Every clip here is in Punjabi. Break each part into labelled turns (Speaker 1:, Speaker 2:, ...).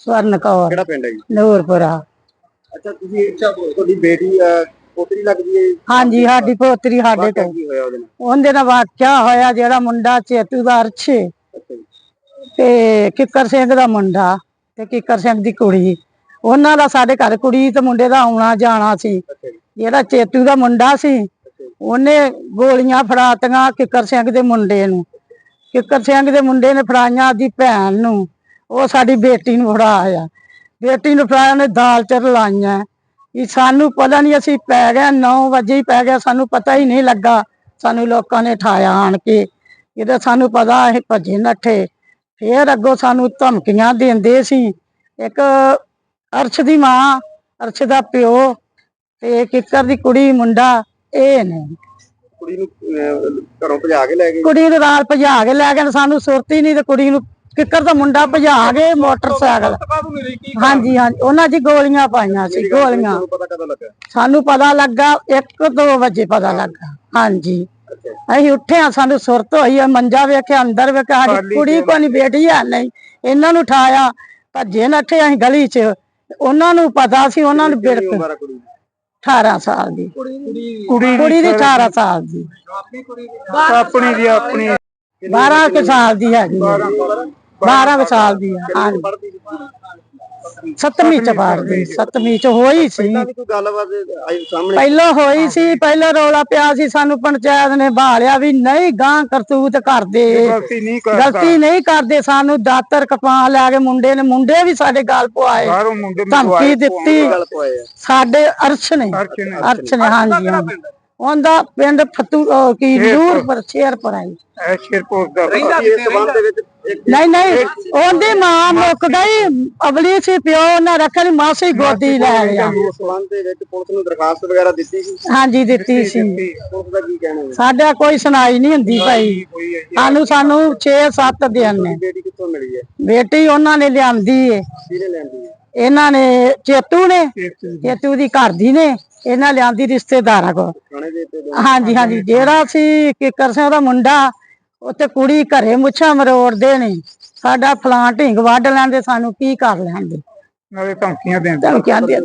Speaker 1: ਸਵਰਨ ਕੌਰ
Speaker 2: ਕਿਹੜਾ ਪਿੰਡ ਹੈ ਜੀ?
Speaker 1: ਨੂਰਪੁਰਾ।
Speaker 2: ਅੱਛਾ ਤੁਸੀਂ ਅੱਛਾ ਤੁਹਾਡੀ ਬੇਟੀ ਅਹ, ਪੋਤਰੀ ਲੱਗਦੀ ਹੈ?
Speaker 1: ਹਾਂਜੀ ਸਾਡੀ ਪੋਤਰੀ ਸਾਡੇ
Speaker 2: ਵਾਕਿਆ
Speaker 1: ਤੋਂ
Speaker 2: ਕੀ ਹੋਇਆ ਉਹਦੇ ਨਾਲ?
Speaker 1: ਉਹਦੇ ਨਾਲ ਵਾਕਿਆ ਹੋਇਆ ਜਿਹੜਾ ਮੁੰਡਾ ਚੇਤੂ ਦਾ ਅਰਛੇ
Speaker 2: ਅੱਛਾ ਜੀ।
Speaker 1: ਤੇ ਕਿੱਕਰ ਸਿੰਘ ਦਾ ਮੁੰਡਾ ਤੇ ਕਿੱਕਰ ਸਿੰਘ ਦੀ ਕੁੜੀ। ਉਹਨਾਂ ਦਾ ਸਾਡੇ ਘਰ ਕੁੜੀ ਤੇ ਮੁੰਡੇ ਦਾ ਆਉਣਾ ਜਾਣਾ ਸੀ।
Speaker 2: ਅੱਛਾ ਜੀ।
Speaker 1: ਜਿਹੜਾ ਚੇਤੂ ਦਾ ਮੁੰਡਾ ਸੀ, ਉਹਨੇ ਗੋਲੀਆਂ ਫੜਾਤੀਆਂ ਕਿੱਕਰ ਸਿੰਘ ਦੇ ਮੁੰਡੇ ਨੂੰ। ਕਿੱਕਰ ਸਿੰਘ ਦੇ ਮੁੰਡੇ ਨੇ ਫੜਾਈਆਂ ਦੀ ਭੈਣ ਨੂੰ। ਉਹ ਸਾਡੀ ਬੇਟੀ ਨੂੰ ਫੜਾਇਆ ਬੇਟੀ ਨੂੰ ਫੜਾਇਆ, ਉਹਨੇ ਦਾਲ ਚ ਲਾਈਆਂ ਇਹ ਸਾਨੂੰ ਪਤਾ ਨਹੀਂ ਅਸੀਂ ਪੈ ਗਏ 9 ਵਜੇ ਹੀ ਪੈ ਗਿਆ, ਸਾਨੂੰ ਪਤਾ ਹੀ ਨਹੀਂ ਲੱਗਾ। ਸਾਨੂੰ ਲੋਕਾਂ ਨੇ ਠਾਇਆ ਆਣ ਕੇ। ਇਹਦਾ ਸਾਨੂੰ ਪਤਾ ਇਹ ਭੱਜੇ ਨੱਠੇ। ਫੇਰ ਅੱਗੋਂ ਸਾਨੂੰ ਧਮਕੀਆਂ ਦਿੰਦੇ ਸੀ। ਇੱਕ ਅਰਸ਼ ਦੀ ਮਾਂ, ਅਰਸ਼ ਦਾ ਪਿਓ ਤੇ ਕਿੱਕਰ ਦੀ ਕੁੜੀ ਮੁੰਡਾ ਇਹ ਨੇ
Speaker 2: ਕੁੜੀ ਨੂੰ ਅਹ, ਘਰੋਂ ਭਜਾ ਕੇ ਲੈ ਗਏ?
Speaker 1: ਕੁੜੀ ਨੂੰ ਨਾਲ ਭਜਾ ਕੇ ਲੈ ਗਏ ਸਾਨੂੰ ਸੁਰਤ ਹੀ ਨਹੀਂ ਤੇ ਕੁੜੀ ਨੂੰ ਕਿੱਕਰ ਦਾ ਮੁੰਡਾ ਭਜਾ ਕੇ ਮੋਟਰਸਾਈਕਲ। ਹਾਂਜੀ ਹਾਂਜੀ ਉਹਨਾਂ 'ਚ ਗੋਲੀਆਂ ਪਾਈਆਂ ਸੀ ਗੋਲੀਆਂ।
Speaker 2: ਤੁਹਾਨੂੰ ਪਤਾ ਕਦੋਂ ਲੱਗਾ?
Speaker 1: ਸਾਨੂੰ ਪਤਾ ਲੱਗਾ 1-2 ਵਜੇ ਪਤਾ ਲੱਗਾ। ਹਾਂਜੀ। ਅਸੀਂ ਉੱਠੇ ਆ ਸਾਨੂੰ ਸੁਰਤ ਹੋਈ ਆ ਮੰਜਾ ਵੇਖਿਆ ਅੰਦਰ ਵੇਖਿਆ ਸਾਡੀ ਕੁੜੀ ਕੋ ਨਹੀਂ ਬੇਟੀ ਆ ਨਹੀਂ। ਇਹਨਾਂ ਨੂੰ ਉਠਾਇਆ ਭੱਜੇ ਨੱਠੇ ਅਸੀਂ ਗਲੀ 'ਚ। ਉਹਨਾਂ ਨੂੰ ਪਤਾ ਸੀ ਉਹਨਾਂ ਨੂੰ
Speaker 2: ਕਿੰਨੀ
Speaker 1: ਬਿੜਕ
Speaker 2: ਉਮਰ ਆ ਕੁੜੀ ਦੀ?
Speaker 1: 18 ਸਾਲ ਦੀ।
Speaker 2: ਕੁੜੀ
Speaker 1: ਕੁੜੀ ਦੀ 18 ਸਾਲ ਦੀ।
Speaker 2: ਆਪਣੀ ਦੀ ਆਪਣੀ
Speaker 1: 12 ਕੁ ਸਾਲ ਦੀ ਹੈਗੀ ਆ। 12 ਕੁ ਸਾਲ ਦੀ। ਆ ਹਾਂਜੀ। ਸੱਤਵੀਂ ਚ ਪੜ੍ਹਦੀ ਸੱਤਵੀਂ ਚ ਹੋਈ ਸੀ।
Speaker 2: ਪਹਿਲਾਂ ਵੀ ਕੋਈ ਗੱਲਬਾਤ ਆਈ ਸਾਹਮਣੇ?
Speaker 1: ਪਹਿਲਾਂ ਹੋਈ ਸੀ ਪਹਿਲਾਂ ਰੌਲਾ ਪਿਆ ਸੀ ਸਾਨੂੰ ਪੰਚਾਇਤ ਨੇ ਬਾਲਿਆ ਵੀ ਨਹੀਂ ਗਾਂ ਕਰਤੂਤ ਕਰਦੇ।
Speaker 3: ਗਲਤੀ ਨਹੀਂ ਕਰ
Speaker 1: ਗਲਤੀ ਨਹੀਂ ਕਰਦੇ ਸਾਨੂੰ ਦਾਤਰ ਕਪਾਂ ਲੈ ਕੇ ਮੁੰਡੇ ਨੇ ਮੁੰਡੇ ਵੀ ਸਾਡੇ ਗਲ ਪਵਾਏ ਧਮਕੀ ਦਿੱਤੀ। ਸਾਡੇ ਅਰਸ਼ ਨੇ
Speaker 3: ਅਰਸ਼ ਨੇ।
Speaker 1: ਹਾਂਜੀ ਉਹਦਾ ਪਿੰਡ ਫਤੂ ਕੀ ਨੂਰ ਪਰ ਸ਼ੇਰ ਪਰ ਆਈ
Speaker 3: ਐ ਸ਼ੇਰਪੁਰ ਦਾ
Speaker 2: ਸੰਬੰਧ ਦੇ ਵਿੱਚ
Speaker 1: ਨਹੀਂ ਨਹੀਂ ਉਹਦੀ ਮਾਂ ਮੁੱਕ ਗਈ ਅਬਲੀ ਸੀ ਪਿਓ ਉਹਨਾਂ ਰੱਖਣ ਮਾਸੀ ਗੋਦੀ ਲੈ ਲਿਆ
Speaker 2: ਇਸ ਸੰਬੰਧ ਦੇ ਵਿੱਚ ਪੁਲਿਸ ਨੂੰ ਦਰਖਾਸਤ ਵਗੈਰਾ ਦਿੱਤੀ ਸੀ?
Speaker 1: ਹਾਂਜੀ ਦਿੱਤੀ ਸੀ।
Speaker 2: ਪੁਲਿਸ ਦਾ ਕੀ ਕਹਿਣਾ ਹੈ?
Speaker 1: ਸਾਡਾ ਕੋਈ ਸੁਣਾਈ ਨਹੀਂ ਹੁੰਦੀ ਭਾਈ।
Speaker 3: ਕੋਈ
Speaker 1: ਸਾਨੂੰ ਸਾਨੂੰ 6-7 ਦਿਨ ਨੇ।
Speaker 2: ਬੇਟੀ ਕਿੱਥੋਂ ਮਿਲੀ ਹੈ?
Speaker 1: ਬੇਟੀ ਉਹਨਾਂ ਨੇ ਲਿਆਂਦੀ ਏ।
Speaker 2: ਕਿਹਨੇ ਲੈਂਦੀ ਹੈ?
Speaker 1: ਇਹਨਾਂ ਨੇ ਚੇਤੂ ਨੇ। ਚੇਤੂ ਦੀ। ਘਰ ਦੀ ਨੇ। ਇਹਨਾਂ ਲਿਆਂਦੀ ਰਿਸ਼ਤੇਦਾਰਾਂ ਕੋ
Speaker 2: ਥਾਣੇ ਦੇ ਉੱਤੇ
Speaker 1: ਹਾਂਜੀ ਹਾਂਜੀ। ਜਿਹੜਾ ਸੀ ਕਿੱਕਰ ਸਿੰਘ ਦਾ ਮੁੰਡਾ ਉੱਤੇ ਕੁੜੀ ਘਰੇ ਮੁੱਛਾਂ ਮਰੋੜਦੇ ਨੇ। ਸਾਡਾ ਫਲਾਂ ਢਿੰਗ ਵੱਢ ਲੈਂਦੇ ਸਾਨੂੰ ਕੀ ਕਰ ਲੈਂਦੇ
Speaker 3: ਨਾਲੇ ਧਮਕੀਆਂ ਦਿੰਦੇ
Speaker 1: ਧਮਕੀਆਂ ਦੇ।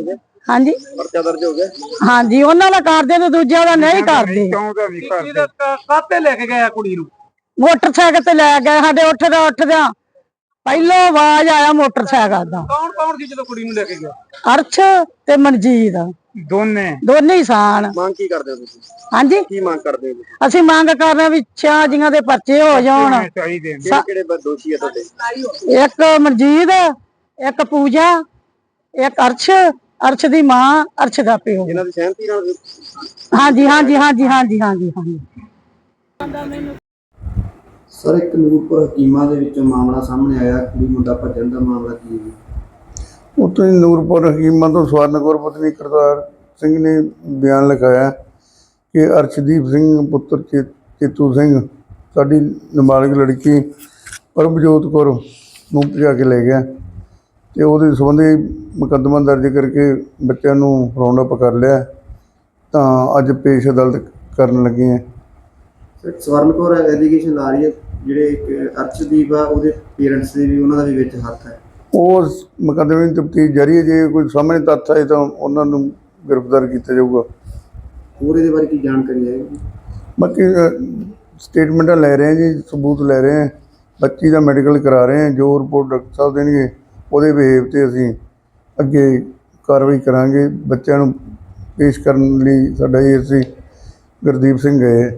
Speaker 1: ਹਾਂਜੀ।
Speaker 2: ਪਰਚਾ ਦਰਜ ਹੋ ਗਿਆ?
Speaker 1: ਹਾਂਜੀ ਉਹਨਾਂ ਦਾ ਕਰਦੇ ਤੇ ਦੂਜਿਆਂ ਦਾ ਨਹੀਂ ਕਰਦੇ।
Speaker 3: ਕਿਉਂ ਦਾ ਨਹੀਂ ਕਰਦੇ?
Speaker 2: ਕਾਤੇ ਲੈ ਕੇ ਗਿਆ ਕੁੜੀ ਨੂੰ?
Speaker 1: ਮੋਟਰਸਾਈਕਲ ਤੇ ਲੈ ਗਏ ਸਾਡੇ ਉੱਠਦਾ ਉੱਠਦਿਆਂ। ਪਹਿਲੋਂ ਆਵਾਜ਼ ਆਇਆ ਮੋਟਰਸਾਈਕਲ ਦਾ।
Speaker 2: ਕੌਣ ਕੌਣ ਸੀ ਜਦੋਂ ਕੁੜੀ ਨੂੰ ਲੈ ਕੇ ਗਿਆ?
Speaker 1: ਅਰਸ਼ ਤੇ ਮਨਜੀਤ।
Speaker 3: ਦੋਨੇ।
Speaker 1: ਦੋਨੇ ਹੀ ਸਾਨ।
Speaker 2: ਮੰਗ ਕੀ ਕਰਦੇ ਹੋ ਤੁਸੀਂ?
Speaker 1: ਹਾਂਜੀ?
Speaker 2: ਕੀ ਮੰਗ ਕਰਦੇ ਹੋ?
Speaker 1: ਅਸੀਂ ਮੰਗ ਕਰ ਰਹੇ ਹਾਂ ਵੀ ਛਿਆਂ ਜੀਆਂ ਦੇ ਪਰਚੇ ਹੋ ਜਾਣ।
Speaker 3: ਚਾਹੀਦੇ ਨੇ।
Speaker 2: ਕਿਹੜੇ ਦੋਸ਼ੀ ਹੈ ਤੁਹਾਡੇ?
Speaker 1: ਇੱਕ ਮਨਜੀਤ ਇੱਕ ਪੂਜਾ ਇੱਕ ਅਰਸ਼। ਅਰਸ਼ ਦੀ ਮਾਂ ਅਰਸ਼ ਦਾ ਪਿਓ।
Speaker 2: ਇਹਨਾਂ ਦੀ ਸਹਿਮਤੀ ਨਾਲ
Speaker 1: ਹਾਂਜੀ ਹਾਂਜੀ ਹਾਂਜੀ ਹਾਂਜੀ ਹਾਂਜੀ ਹਾਂਜੀ।
Speaker 2: ਸਰ ਇੱਕ ਨੂਰਪੁਰ ਹਕੀਮਾਂ ਦੇ ਵਿੱਚੋਂ ਮਾਮਲਾ ਸਾਹਮਣੇ ਆਇਆ। ਕੁੜੀ ਮੁੰਡਾ ਭੱਜਣ ਦਾ ਮਾਮਲਾ ਕੀ ਹੈ?
Speaker 4: ਉੱਥੇ ਨੂਰਪੁਰ ਹਕੀਮਾਂ ਤੋਂ ਸਵਰਨ ਕੌਰ ਪਤਨੀ ਕਰਤਾਰ ਸਿੰਘ ਨੇ ਬਿਆਨ ਲਿਖਾਇਆ ਕਿ ਅਰਸ਼ਦੀਪ ਸਿੰਘ, ਪੁੱਤਰ ਚੇ- ਚੇਤੂ ਸਿੰਘ, ਸਾਡੀ ਨਾਬਾਲਗ ਲੜਕੀ ਪਰਮਜੋਤ ਕੌਰ ਨੂੰ ਭਜਾ ਕੇ ਲੈ ਗਿਆ ਤੇ ਉਹਦੇ ਸੰਬੰਧੀ ਮੁਕੱਦਮਾ ਦਰਜ ਕਰਕੇ ਬੱਚਿਆਂ ਨੂੰ ਰਾਉਂਡ ਅਪ ਕਰ ਲਿਆ। ਤਾਂ ਅੱਜ ਪੇਸ਼ ਅਦਾਲਤ ਕਰਨ ਲੱਗੇ ਆ
Speaker 2: ਸਰ, ਸਵਰਨ ਕੌਰ ਐਲੀਗੇਸ਼ਨ ਲਾ ਰਹੀ ਹੈ, ਜਿਹੜੇ ਅਰਸ਼ਦੀਪ ਆ, ਉਹਦੇ ਪੇਰੈਂਟਸ ਦੇ ਵੀ, ਉਹਨਾਂ ਦਾ ਵੀ ਵਿੱਚ ਹੱਥ ਹੈ।
Speaker 4: ਉਸ ਮੁਕੱਦਮੇ ਦੀ ਤਫਤੀਸ਼ ਜਾਰੀ ਹੈ ਜੇ ਕੋਈ ਸਾਹਮਣੇ ਤੱਥ ਆਏ ਤਾਂ ਉਹਨਾਂ ਨੂੰ ਗ੍ਰਿਫਤਾਰ ਕੀਤਾ ਜਾਊਗਾ।
Speaker 2: ਹੋਰ ਇਹਦੇ ਬਾਰੇ ਕੀ ਜਾਣਕਾਰੀ ਹੈ?
Speaker 4: ਬਾਕੀ ਸਟੇਟਮੈਂਟਾਂ ਲੈ ਰਹੇ ਹਾਂ ਜੀ ਸਬੂਤ ਲੈ ਰਹੇ ਹਾਂ। ਬੱਚੀ ਦਾ ਮੈਡੀਕਲ ਕਰਾ ਰਹੇ ਹਾਂ ਜੋ ਰਿਪੋਰਟ ਡਾਕਟਰ ਸਾਹਿਬ ਦੇਣਗੇ ਉਹਦੇ ਬਿਹੇਵ ਤੇ ਅਸੀਂ ਅੱਗੇ ਕਾਰਵਾਈ ਕਰਾਂਗੇ। ਬੱਚਿਆਂ ਨੂੰ ਪੇਸ਼ ਕਰਨ ਲਈ ਸਾਡਾ ਏਸੀ ਗੁਰਦੀਪ ਸਿੰਘ ਗਏ ਹੈ।